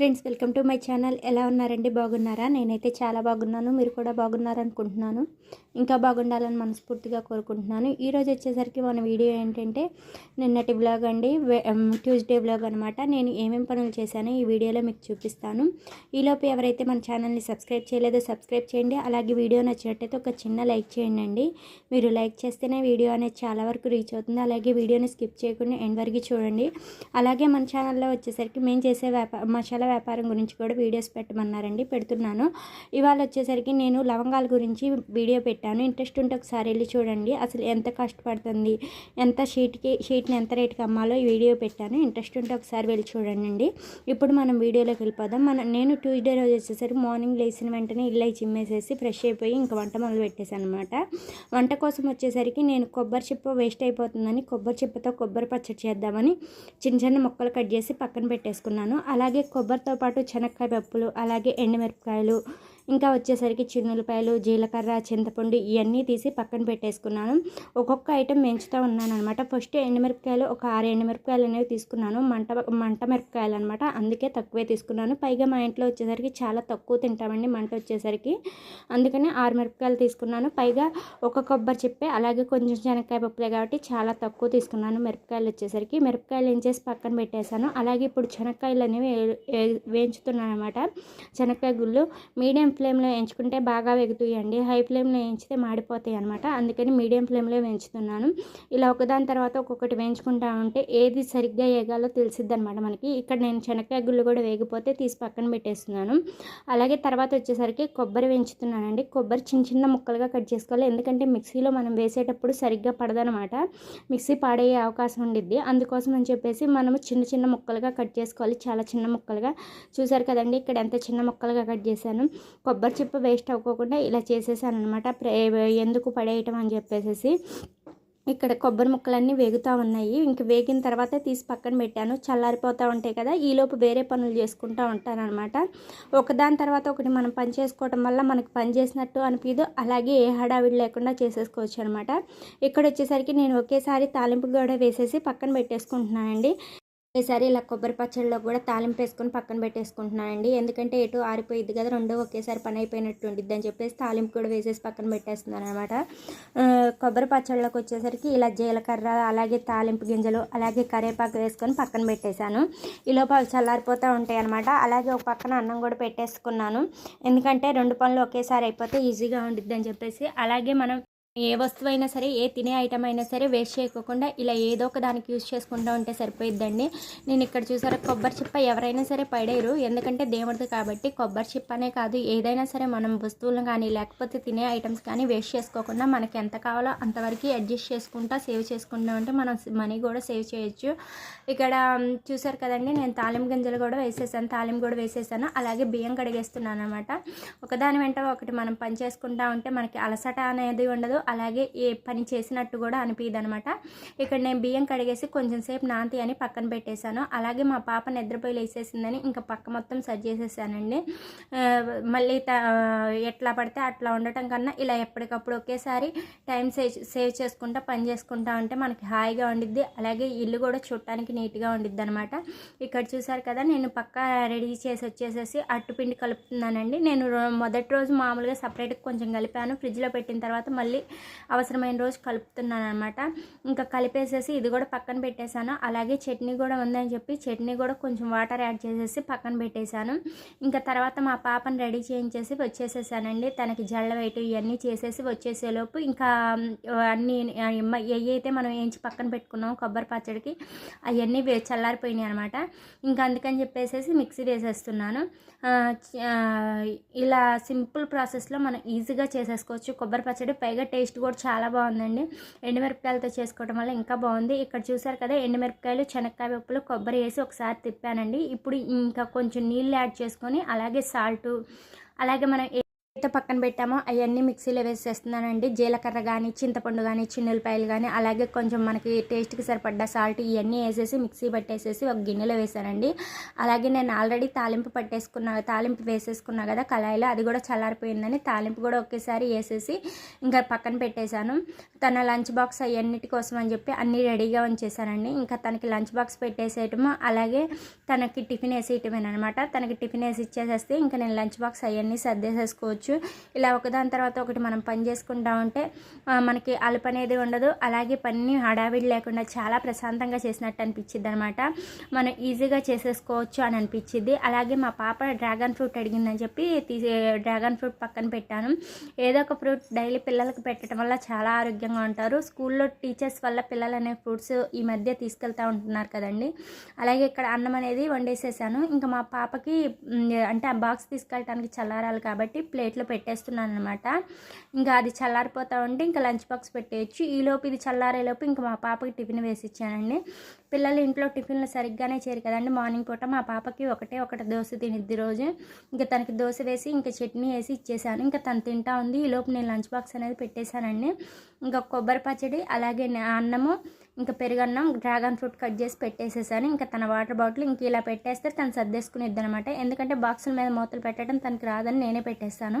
Friends welcome to my channel ఎలా ఉన్నారండి? బాగున్నారా? నేనైతే చాలా బాగున్నాను. మీరు కూడా బాగున్నారనుకుంటున్నాను. ఇంకా బాగుండాలని మనస్ఫూర్తిగా కోరుకుంటున్నాను. ఈరోజు వచ్చేసరికి మన వీడియో ఏంటంటే నిన్నటి బ్లాగ్ అండి. ట్యూస్డే బ్లాగ్ అనమాట నేను ఏమేమి పనులు చేశానో ఈ వీడియోలో మీకు చూపిస్తాను. ఈలోపు ఎవరైతే మన ఛానల్ని సబ్స్క్రైబ్ చేయలేదో సబ్స్క్రైబ్ చేయండి. అలాగే వీడియో నచ్చినట్టయితే ఒక చిన్న లైక్ చేయండి అండి. మీరు లైక్ చేస్తేనే వీడియో అనేది చాలా వరకు రీచ్ అవుతుంది. అలాగే వీడియోని స్కిప్ చేయకుండా ఎండ్ వరకు చూడండి. అలాగే మన ఛానల్లో వచ్చేసరికి మేము చేసే వ్యాపార మసాలా వ్యాపారం గురించి కూడా వీడియోస్ పెట్టమన్నారండి పెడుతున్నాను. ఇవాళ వచ్చేసరికి నేను లవంగాల గురించి వీడియో పెట్టి పెట్టాను. ఇంట్రెస్ట్ ఉంటే ఒకసారి వెళ్ళి చూడండి. అసలు ఎంత కష్టపడుతుంది ఎంత షీట్కి షీట్ని ఎంత రేట్కి అమ్మాలో ఈ వీడియో పెట్టాను. ఇంట్రెస్ట్ ఉంటే ఒకసారి వెళ్ళి చూడండి ఇప్పుడు మనం వీడియోలోకి వెళ్ళిపోదాం. మన నేను ట్యూస్డే రోజు వచ్చేసరికి మార్నింగ్ లేచిన వెంటనే ఇల్లు చిమ్మేసేసి ఫ్రెష్ అయిపోయి ఇంకా వంట మొదలు పెట్టేశాను అనమాట వంట కోసం వచ్చేసరికి నేను కొబ్బరి చిప్ప వేస్ట్ అయిపోతుందని కొబ్బరి చిప్పతో కొబ్బరి పచ్చడి చేద్దామని చిన్న చిన్న ముక్కలు కట్ చేసి పక్కన పెట్టేసుకున్నాను. అలాగే కొబ్బరితో పాటు శనక్కాయ పప్పులు అలాగే ఎండుమిరపకాయలు ఇంకా వచ్చేసరికి చిన్నులపాయలు జీలకర్ర చింతపండు ఇవన్నీ తీసి పక్కన పెట్టేసుకున్నాను. ఒక్కొక్క ఐటెం పెంచుతూ ఉన్నాను అనమాట ఫస్ట్ ఎండుమిరపకాయలు ఒక ఆరు ఎండుమిరపకాయలు అనేవి తీసుకున్నాను. మంట మంట మిరపకాయలు అనమాట అందుకే తక్కువే తీసుకున్నాను. పైగా మా ఇంట్లో వచ్చేసరికి చాలా తక్కువ తింటామండి మంట వచ్చేసరికి. అందుకని ఆరు మిరపకాయలు తీసుకున్నాను. పైగా ఒక కొబ్బరి చెప్పే అలాగే కొంచెం శనక్కాయ పప్పులే కాబట్టి చాలా తక్కువ తీసుకున్నాను మిరపకాయలు వచ్చేసరికి. మిరపకాయలు ఏం చేసి పక్కన పెట్టేశాను. అలాగే ఇప్పుడు శనక్కాయలు అనేవి వేయించుతున్నాను అనమాట శనక్కాయ గుళ్ళు మీడియం ఫ్లేమ్లో వేయించుకుంటే బాగా వెగుతాయండి. హై ఫ్లేమ్లో వేయించితే మాడిపోతాయి అనమాట అందుకని మీడియం ఫ్లేమ్లో వేయించుతున్నాను. ఇలా ఒకదాని తర్వాత ఒక్కొక్కటి వేయించుకుంటా ఉంటే ఏది సరిగ్గా వేగాలో తెలిసిద్ది అనమాట మనకి. ఇక్కడ నేను శనక్కాయ గుళ్ళు కూడా వేగిపోతే తీసి పక్కన పెట్టేస్తున్నాను. అలాగే తర్వాత వచ్చేసరికి కొబ్బరి వేయించుతున్నానండి. కొబ్బరి చిన్న చిన్న ముక్కలుగా కట్ చేసుకోవాలి. ఎందుకంటే మిక్సీలో మనం వేసేటప్పుడు సరిగ్గా పడదనమాట మిక్సీ పాడయ్యే అవకాశం ఉండిద్ది. అందుకోసం అని చెప్పేసి మనము చిన్న చిన్న ముక్కలుగా కట్ చేసుకోవాలి. చాలా చిన్న ముక్కలుగా. చూసారు కదండి ఇక్కడ ఎంత చిన్న ముక్కలుగా కట్ చేశాను. కొబ్బరి చిప్ప వేస్ట్ అవ్వకుండా ఇలా చేసేసాను అనమాట ఎందుకు పడేయటం అని చెప్పేసి ఇక్కడ కొబ్బరి ముక్కలన్నీ వేగుతూ ఉన్నాయి. ఇంక వేగిన తర్వాత తీసి పక్కన పెట్టాను. చల్లారిపోతూ ఉంటాయి కదా ఈలోపు వేరే పనులు చేసుకుంటూ ఉంటాను అనమాట ఒకదాని తర్వాత ఒకటి మనం పని చేసుకోవటం వల్ల మనకు పని చేసినట్టు అనిపించదు అలాగే ఏ హడావిడి లేకుండా చేసేసుకోవచ్చు అనమాట ఇక్కడ వచ్చేసరికి నేను ఒకేసారి తాలింపు గోడ వేసేసి పక్కన పెట్టేసుకుంటున్నానండి. ఈసారి ఇలా కొబ్బరి పచ్చడిలో కూడా తాలింపు వేసుకొని పక్కన పెట్టేసుకుంటున్నానండి. ఎందుకంటే ఎటు ఆరిపోయింది కదా రెండు ఒకేసారి పని అయిపోయినట్టు ఉండిద్ది అని చెప్పేసి తాలింపు కూడా వేసేసి పక్కన పెట్టేస్తున్నాను అనమాట కొబ్బరి పచ్చళ్ళకి వచ్చేసరికి ఇలా జీలకర్ర అలాగే తాలింపు గింజలు అలాగే కరివేపాకు వేసుకొని పక్కన పెట్టేశాను. ఈ లోపల చల్లారిపోతూ ఉంటాయి అనమాట అలాగే ఒక పక్కన అన్నం కూడా పెట్టేసుకున్నాను. ఎందుకంటే రెండు పనులు ఒకేసారి అయిపోతే ఈజీగా ఉండిద్ది అని చెప్పేసి. అలాగే మనం ఏ వస్తువు అయినా సరే ఏ తినే ఐటమ్ అయినా సరే వేస్ట్ చేయకోకుండా ఇలా ఏదో ఒక దానికి యూజ్ చేసుకుంటూ ఉంటే సరిపోయిద్దండి. నేను ఇక్కడ చూసారా కొబ్బరి చిప్ప ఎవరైనా సరే పడేరు ఎందుకంటే దేవుడిది కాబట్టి కొబ్బరి చిప్ప అనే కాదు ఏదైనా సరే మనం వస్తువులను కానీ లేకపోతే తినే ఐటమ్స్ కానీ వేస్ట్ చేసుకోకుండా మనకి ఎంత కావాలో అంతవరకు అడ్జస్ట్ చేసుకుంటా సేవ్ చేసుకుంటా ఉంటే మనం మనీ కూడా సేవ్ చేయొచ్చు. ఇక్కడ చూసారు కదండి నేను తాలిం గింజలు కూడా వేసేసాను తాలిం కూడా వేసేసాను. అలాగే బియ్యం కడిగేస్తున్నాను అనమాట ఒకదాని వెంట ఒకటి మనం పని చేసుకుంటా ఉంటే మనకి అలసట అనేది ఉండదు. అలాగే ఏ పని చేసినట్టు కూడా అనిపించదు అనమాట ఇక్కడ నేను బియ్యం కడిగేసి కొంచెం సేపు నాంతి అని పక్కన పెట్టేశాను. అలాగే మా పాప నిద్రపోయి లేసేసిందని ఇంకా పక్క మొత్తం సర్జ్ చేసేసానండి. మళ్ళీ ఎట్లా పడితే అట్లా ఉండటం కన్నా ఇలా ఎప్పటికప్పుడు ఒకేసారి టైం సేవ్ సేవ్ చేసుకుంటా పని చేసుకుంటా ఉంటే మనకి హాయిగా ఉండిద్ది. అలాగే ఇల్లు కూడా చూడటానికి నీట్గా ఉండిద్ది అనమాట ఇక్కడ చూసారు కదా నేను పక్క రెడీ చేసి వచ్చేసేసి అట్టుపిండి కలుపుతున్నానండి. నేను మొదటి రోజు మామూలుగా సపరేట్గా కొంచెం కలిపాను. ఫ్రిడ్జ్లో పెట్టిన తర్వాత మళ్ళీ అవసరమైన రోజు కలుపుతున్నాను అనమాట ఇంకా కలిపేసేసి ఇది కూడా పక్కన పెట్టేశాను. అలాగే చట్నీ కూడా ఉందని చెప్పి చట్నీ కూడా కొంచెం వాటర్ యాడ్ చేసేసి పక్కన పెట్టేశాను. ఇంకా తర్వాత మా పాపను రెడీ చేయించేసి వచ్చేసేసానండి. తనకి జళ్ళ వేయటం ఇవన్నీ చేసేసి వచ్చేసేలోపు ఇంకా అన్నీ ఏ అయితే మనం ఏంచి పక్కన పెట్టుకున్నాం కొబ్బరి పచ్చడికి అవన్నీ చల్లారిపోయినాయి అనమాట ఇంకా అందుకని చెప్పేసి మిక్సీ వేసేస్తున్నాను. ఇలా సింపుల్ ప్రాసెస్లో మనం ఈజీగా చేసేసుకోవచ్చు. కొబ్బరి పచ్చడి పైగా టేస్ట్ టేస్ట్ కూడా చాలా బాగుందండి. ఎండుమిరపకాయలతో చేసుకోవడం వల్ల ఇంకా బాగుంది. ఇక్కడ చూసారు కదా ఎండుమిరపకాయలు శనక్కాయ పప్పులు కొబ్బరి వేసి ఒకసారి తిప్పానండి. ఇప్పుడు ఇంకా కొంచెం నీళ్ళు యాడ్ చేసుకొని అలాగే సాల్ట్ అలాగే మనం అయితే పక్కన పెట్టామో అవన్నీ మిక్సీలో వేసేస్తున్నానండి. జీలకర్ర కానీ చింతపండు కానీ చిన్నులపాయలు కానీ అలాగే కొంచెం మనకి టేస్ట్కి సరిపడ్డ సాల్ట్ ఇవన్నీ వేసేసి మిక్సీ పట్టేసేసి ఒక గిన్నెలో వేసానండి. అలాగే నేను ఆల్రెడీ తాలింపు పట్టేసుకున్నా తాలింపు వేసేసుకున్నా కదా కళాయిలో అది కూడా చల్లారిపోయిందని తాలింపు కూడా ఒకేసారి వేసేసి ఇంకా పక్కన పెట్టేశాను. తన లంచ్ బాక్స్ అవన్నిటి కోసం అని చెప్పి అన్నీ రెడీగా ఉంచేసానండి ఇంకా తనకి లంచ్ బాక్స్ పెట్టేసేయటము అలాగే తనకి టిఫిన్ వేసేయటమేనమాట తనకి టిఫిన్ వేసి ఇచ్చేసేస్తే ఇంకా నేను లంచ్ బాక్స్ అవన్నీ సర్దేసేసుకోవచ్చు. ఇలా ఒకదాని తర్వాత ఒకటి మనం పని చేసుకుంటా ఉంటే మనకి అలుపు అనేది ఉండదు. అలాగే పని హడావిడి లేకుండా చాలా ప్రశాంతంగా చేసినట్టు అనిపించింది అనమాట మనం ఈజీగా చేసేసుకోవచ్చు అని అనిపించింది అలాగే మా పాప డ్రాగన్ ఫ్రూట్ అడిగిందని చెప్పి తీసి డ్రాగన్ ఫ్రూట్ పక్కన పెట్టాను. ఏదో ఒక ఫ్రూట్ డైలీ పిల్లలకు పెట్టడం వల్ల చాలా ఆరోగ్యంగా ఉంటారు. స్కూల్లో టీచర్స్ వల్ల పిల్లలు అనే ఫ్రూట్స్ ఈ మధ్య తీసుకెళ్తూ ఉంటున్నారు కదండి. అలాగే ఇక్కడ అన్నం అనేది వండేసేసాను. ఇంకా మా పాపకి అంటే ఆ బాక్స్ తీసుకెళ్ళడానికి చల్లారాలి కాబట్టి ప్లేట్లో పెట్టేస్తున్నాను అనమాట ఇంకా అది చల్లారిపోతా ఉంటే ఇంకా లంచ్ బాక్స్ పెట్టేయచ్చు. ఈలోపు ఇది చల్లారేలోపు ఇంకా మా పాపకి టిఫిన్ వేసి ఇచ్చానండి పిల్లలు ఇంట్లో టిఫిన్లు సరిగ్గానే చేరు కదండి. మార్నింగ్ పూట మా పాపకి ఒకటే ఒకటి దోశ తినిద్ది రోజు. ఇంకా తనకి దోశ వేసి ఇంకా చట్నీ వేసి ఇచ్చేసాను ఇంకా తను తింటా ఉంది. ఈలోపు నేను లంచ్ బాక్స్ అనేది పెట్టేశానండి. ఇంకా కొబ్బరి పచ్చడి అలాగే అన్నము ఇంకా పెరుగన్నం డ్రాగన్ ఫ్రూట్ కట్ చేసి పెట్టేసేసాను. ఇంకా తన వాటర్ బాటిల్ ఇంక ఇలా పెట్టేస్తే తను సర్దేసుకునేది అనమాట ఎందుకంటే బాక్సుల మీద మూతలు పెట్టడం తనకి రాదని నేనే పెట్టేస్తాను.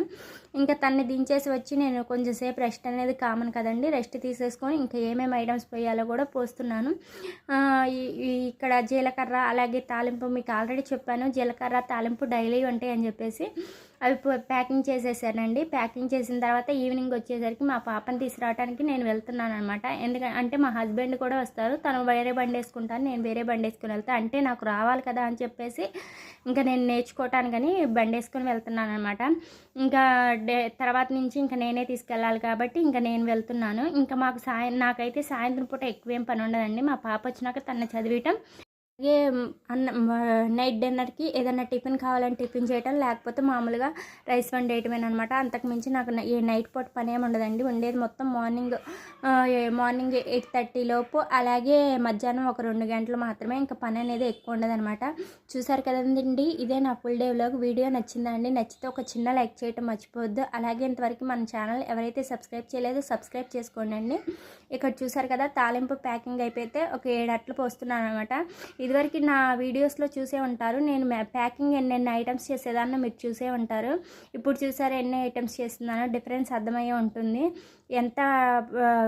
ఇంకా తన్ని దించేసి వచ్చి నేను కొంచెం సేపు రెస్ట్ అనేది కామన్ కదండి. రెస్ట్ తీసేసుకొని ఇంకా ఏమేమి ఐటమ్స్ పోయాలో కూడా పోస్తున్నాను. ఈ ఇక్కడ జీలకర్ర అలాగే తాలింపు మీకు ఆల్రెడీ చెప్పాను. జీలకర్ర తాలింపు డైలీ ఉంటాయి అని చెప్పేసి. అవి ప్యాకింగ్ చేసేసానండి. ప్యాకింగ్ చేసిన తర్వాత ఈవినింగ్ వచ్చేసరికి మా పాపని తీసుకురావడానికి నేను వెళ్తున్నాను అనమాట ఎందుకంటే మా హస్బెండ్ కూడా వస్తారు. తను వేరే బండి వేసుకుంటాను నేను వేరే బండి వేసుకుని వెళ్తాను అంటే నాకు రావాలి కదా అని చెప్పేసి ఇంకా నేను నేర్చుకోవటానికని బండి వేసుకొని వెళ్తున్నాను అనమాట ఇంకా డే తర్వాత నుంచి ఇంకా నేనే తీసుకెళ్ళాలి కాబట్టి ఇంకా నేను వెళ్తున్నాను. ఇంకా మాకు సాయం నాకైతే సాయంత్రం పూట ఎక్కువేం పని ఉండదండి. మా పాప వచ్చినాక తన చదివటం అలాగే అన్న నైట్ డిన్నర్కి ఏదైనా టిఫిన్ కావాలని టిఫిన్ చేయటం లేకపోతే మామూలుగా రైస్ వండేయటమేన అనమాట అంతకు మించి నాకు ఏ నైట్ పూట పని ఏమి ఉండదండి. ఉండేది మొత్తం మార్నింగ్ మార్నింగ్ ఎయిట్ థర్టీ లోపు అలాగే మధ్యాహ్నం ఒక రెండు గంటలు మాత్రమే ఇంకా పని అనేది ఎక్కువ ఉండదన్నమాట. చూసారు కదండి ఇదే నా ఫుల్ డే వ్లాగ్ వీడియో నచ్చిందండి నచ్చితే ఒక చిన్న లైక్ చేయటం మర్చిపోవద్దు. అలాగే ఇంతవరకు మన ఛానల్ ఎవరైతే సబ్స్క్రైబ్ చేయలేదో సబ్స్క్రైబ్ చేసుకోండి అండి. ఇక్కడ చూసారు కదా తాలింపు ప్యాకింగ్ అయిపోతే ఒక ఏడు అట్లు పోస్తున్నాను అనమాట ఇదివరకు నా వీడియోస్లో చూసే ఉంటారు. నేను మ్యా- ప్యాకింగ్ ఎన్నెన్ని ఐటమ్స్ చేసేదాన్నో మీరు చూసే ఉంటారు. ఇప్పుడు చూసారు ఎన్ని ఐటమ్స్ చేస్తున్నానో డిఫరెన్స్ అర్థమయ్యే ఉంటుంది. ఎంత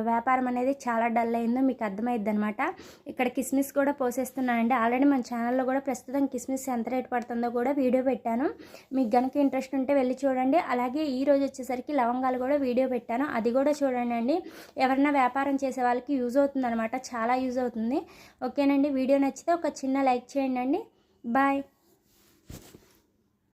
వ్యాపారం అనేది చాలా డల్ అయిందో మీకు అర్థమైద్ది అనమాట ఇక్కడ కిస్మిస్ కూడా పోసేస్తున్నానండి. ఆల్రెడీ మన ఛానల్లో కూడా ప్రస్తుతం కిస్మిస్ ఎంత రేట్ పడుతుందో కూడా వీడియో పెట్టాను. మీకు గనక ఇంట్రెస్ట్ ఉంటే వెళ్ళి చూడండి. అలాగే ఈ రోజు వచ్చేసరికి లవంగాలు కూడా వీడియో పెట్టాను. అది కూడా చూడండి అండి. ఎవరైనా వ్యాపారం చేసే వాళ్ళకి యూజ్ అవుతుంది అనమాట చాలా యూజ్ అవుతుంది. ఓకేనండి. వీడియో నచ్చితే ఒక చిన్న లైక్ చేయండి బాయ్.